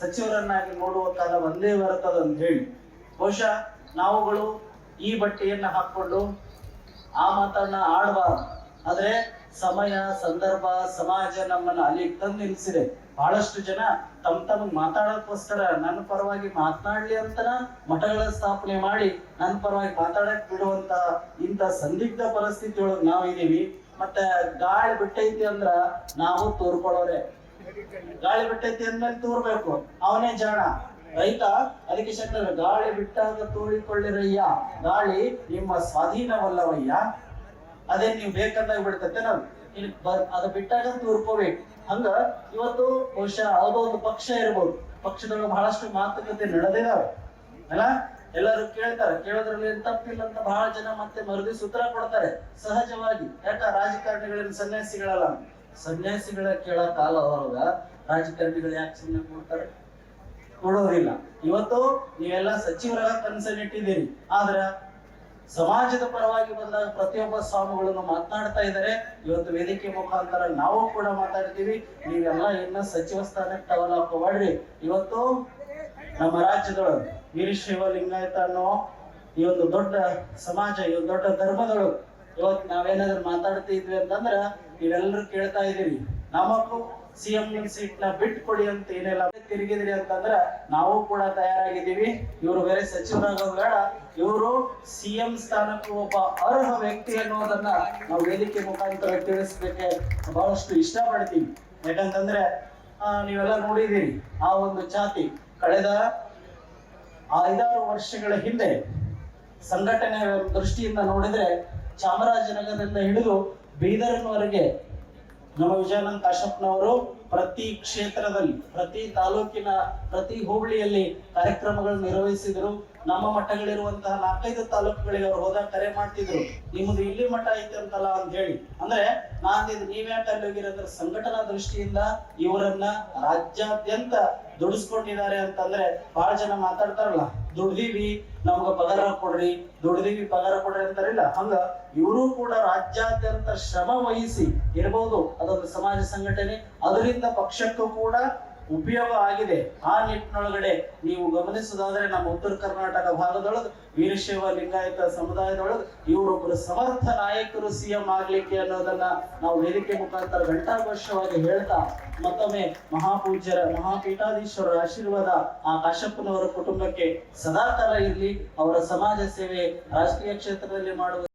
ಸಚಿವರನ್ನಾಗಿ ನೋಡುವ ಕಾಲ ಒಂದೇ ಬರ್ತದ ಅಂತ ಹೇಳಿ. ಬಹುಶಃ ನಾವುಗಳು ಈ ಬಟ್ಟೆಯನ್ನ ಹಾಕೊಂಡು ಆ ಮಾತನ್ನ ಆಡಬಾರ್ದು. ಆದ್ರೆ ಸಮಯ, ಸಂದರ್ಭ, ಸಮಾಜ ನಮ್ಮನ್ನ ಅಲ್ಲಿ ತಂದು ನಿಲ್ಸಿದೆ. ಬಹಳಷ್ಟು ಜನ ತಮ್ ತಮ್ಗೆ ಮಾತಾಡೋಕ್ಕೋಸ್ಕರ ನನ್ನ ಪರವಾಗಿ ಮಾತನಾಡ್ಲಿ ಅಂತ ಮಠಗಳ ಸ್ಥಾಪನೆ ಮಾಡಿ ನನ್ನ ಪರವಾಗಿ ಮಾತಾಡಕ್ ಬಿಡುವಂತ ಇಂಥ ಸಂದಿಗ್ಧ ಪರಿಸ್ಥಿತಿ ನಾವು ನಾವಿದೀವಿ ಮತ್ತೆ ಗಾಳಿ ಬಿಟ್ಟೈತಿ ಅಂದ್ರ ನಾವು ತೋರ್ಕೊಳ್ಳೋರೆ. ಗಾಳಿ ಬಿಟ್ಟೈತಿ ಅಂದ್ಮೇಲೆ ತೋರ್ಬೇಕು. ಅವನೇ ಜಾಣ ರೈತ, ಅದಕ್ಕೆ ಶಕ್ತ ಗಾಳಿ ಬಿಟ್ಟಾಗ ತೋಡಿಕೊಳ್ಳಿರಯ್ಯ ಗಾಳಿ ನಿಮ್ಮ ಸ್ವಾಧೀನವಲ್ಲವಯ್ಯ. ಅದೇ ನೀವು ಬೇಕಂದಾಗ ಬಿಡ್ತೈತೆ ನಾವು. ಅದ ಬಿಟ್ಟಾಗ ತೋರ್ಕೋಬೇಕು. ಹಂಗ ಇವತ್ತು ಬಹುಶಃ ಯಾವುದೋ ಒಂದು ಪಕ್ಷ ಇರ್ಬೋದು. ಪಕ್ಷದೊಳಗೆ ಬಹಳಷ್ಟು ಮಾತುಕತೆ ನಡೆದಿದಾವೆ. ಅಲ್ಲ? ಎಲ್ಲರೂ ಕೇಳ್ತಾರೆ. ಕೇಳೋದ್ರಲ್ಲಿ ತಪ್ಪಿಲ್ಲ ಅಂತ ಬಹಳ ಜನ ಮತ್ತೆ ಮರುದಿ ಸೂತ್ರ ಕೊಡ್ತಾರೆ. ಸಹಜವಾಗಿ. ಯಾಕ? ರಾಜಕಾರಣಿಗಳನ್ನ ಸನ್ಯಾಸಿಗಳಲ್ಲ. ಸನ್ಯಾಸಿಗಳ ಕೇಳ ಕಾಲ ಅವರಾಗ ರಾಜಕಾರಣಿಗಳು ಯಾಕೆ ಸುಮ್ಮನೆ ಕೊಡ್ತಾರೆ? ಕೊಡೋದಿಲ್ಲ ಇವತ್ತು ನೀವೆಲ್ಲ ಸಚಿವರಾಗ ಕನಸನ್ನಿಟ್ಟಿದ್ದೀರಿ ಆದ್ರ ಸಮಾಜದ ಪರವಾಗಿ ಬಂದಾಗ ಪ್ರತಿಯೊಬ್ಬ ಸ್ವಾಮಿಗಳನ್ನು ಮಾತನಾಡ್ತಾ ಇದ್ದಾರೆ. ಇವತ್ತು ವೇದಿಕೆ ಮುಖಾಂತರ ನಾವು ಕೂಡ ಮಾತಾಡ್ತೀವಿ. ನೀವೆಲ್ಲ ಇನ್ನ ಸಚಿವ ಸ್ಥಾನಕ್ಕೆ ಟವಲ್ ಇವತ್ತು ನಮ್ಮ ರಾಜ್ಯದೊಳಗೆ ವೀರಶೈವ ಲಿಂಗಾಯತ ಅನ್ನೋ ಈ ಒಂದು ದೊಡ್ಡ ಸಮಾಜ, ಈ ಒಂದು ದೊಡ್ಡ ಧರ್ಮದೊಳಗೆ ಇವತ್ತು ನಾವೇನಾದ್ರೂ ಮಾತಾಡ್ತಿದ್ವಿ ಅಂತಂದ್ರ ನೀವೆಲ್ಲರೂ ಕೇಳ್ತಾ ಇದೀವಿ ನಮಗೂ ಸಿ ಎಂ ಸೀಟ್ನ ಬಿಟ್ಟು ಕೊಡಿ ಅಂತ ಏನೆಲ್ಲ ತಿರುಗಿದ್ರಿ ಅಂತಂದ್ರ ನಾವು ಕೂಡ ತಯಾರಾಗಿದ್ದೀವಿ. ಇವರು ಬೇರೆ ಸಚಿವರಾಗೋದು ಬೇಡ ಇವರು ಸಿ ಎಂ ಸ್ಥಾನಕ್ಕೂ ಒಬ್ಬ ಅರ್ಹ ವ್ಯಕ್ತಿ ಅನ್ನೋದನ್ನ ನಾವು ವೇದಿಕೆ ಮುಖಾಂತರ ತಿಳಿಸ್ಲಿಕ್ಕೆ ಬಹಳಷ್ಟು ಇಷ್ಟಪಡ್ತೀವಿ ಯಾಕಂತಂದ್ರೆ ಆ, ನೀವೆಲ್ಲ ನೋಡಿದ್ದೀರಿ ಆ ಒಂದು ಜಾತಿ ಕಳೆದ ಐದಾರು ವರ್ಷಗಳ ಹಿಂದೆ ಸಂಘಟನೆ ದೃಷ್ಟಿಯಿಂದ ನೋಡಿದ್ರೆ ಚಾಮರಾಜನಗರದಿಂದ ಹಿಡಿದು ಬೀದರ್ನವರೆಗೆ ನಮ್ಮ ವಿಜಯಾನಂದ ಕಾಶಪ್ಪನವರು ಪ್ರತಿ ಕ್ಷೇತ್ರದಲ್ಲಿ, ಪ್ರತಿ ತಾಲೂಕಿನ, ಪ್ರತಿ ಹೋಬಳಿಯಲ್ಲಿ ಕಾರ್ಯಕ್ರಮಗಳನ್ನು ನಿರ್ವಹಿಸಿದ್ರು. ನಮ್ಮ ಮಠಗಳಿರುವಂತಹ ನಾಲ್ಕೈದು ತಾಲೂಕುಗಳಿಗೆ ಅವರು ಹೋದಾಗ ಕರೆ ಮಾಡ್ತಿದ್ರು. ನಿಮ್ದು ಇಲ್ಲಿ ಮಠ ಐತೆ ಅಂತಲ್ಲ ಅಂತ ಹೇಳಿ ಅಂದ್ರೆ ನಾನು ನೀವ್ಯಾಕೆ ಅಲ್ಲಿ ಹೋಗಿರೋದ್ರ ಸಂಘಟನಾ ದೃಷ್ಟಿಯಿಂದ ಇವರನ್ನ ರಾಜ್ಯಾದ್ಯಂತ ದುಡಿಸ್ಕೊಂಡಿದ್ದಾರೆ ಅಂತಂದ್ರೆ ಬಹಳ ಜನ ಮಾತಾಡ್ತಾರಲ್ಲ. ದುಡ್ದೀವಿ, ನಮ್ಗ ಪಗಾರ ಕೊಡ್ರಿ, ದುಡ್ದೀವಿ, ಪಗಾರ ಕೊಡ್ರಿ ಅಂತಾರಿಲ್ಲ. ಹಂಗ ಇವರು ಕೂಡ ರಾಜ್ಯಾದ್ಯಂತ ಶ್ರಮ ವಹಿಸಿ ಇರಬಹುದು ಅದೊಂದು ಸಮಾಜ ಸಂಘಟನೆ. ಅದರಿಂದ ಪಕ್ಷಕ್ಕೂ ಕೂಡ ಉಪಯೋಗ ಆಗಿದೆ. ಆ ನಿಟ್ಟಿನೊಳಗಡೆ ನೀವು ಗಮನಿಸೋದಾದ್ರೆ ನಮ್ಮ ಉತ್ತರ ಕರ್ನಾಟಕ ಭಾಗದೊಳಗೆ ವೀರಶೈವ ಲಿಂಗಾಯತ ಸಮುದಾಯದೊಳಗೆ ಇವರೊಬ್ಬರು ಸಮರ್ಥ ನಾಯಕರು ಸಿಎಂ ಆಗ್ಲಿಕ್ಕೆ ಅನ್ನೋದನ್ನ ನಾವು ವೇದಿಕೆ ಮುಖಾಂತರ ಘಂಟಾಘೋಷವಾಗಿ ಹೇಳ್ತಾ ಮತ್ತೊಮ್ಮೆ ಮಹಾಪೂಜ್ಯರ, ಮಹಾಪೀಠಾಧೀಶ್ವರರ ಆಶೀರ್ವಾದ ಆ ಕಾಶಪ್ಪನವರ ಕುಟುಂಬಕ್ಕೆ ಸದಾಕಾಲ ಇರಲಿ. ಅವರ ಸಮಾಜ ಸೇವೆ ರಾಜಕೀಯ ಕ್ಷೇತ್ರದಲ್ಲಿ ಮಾಡುವ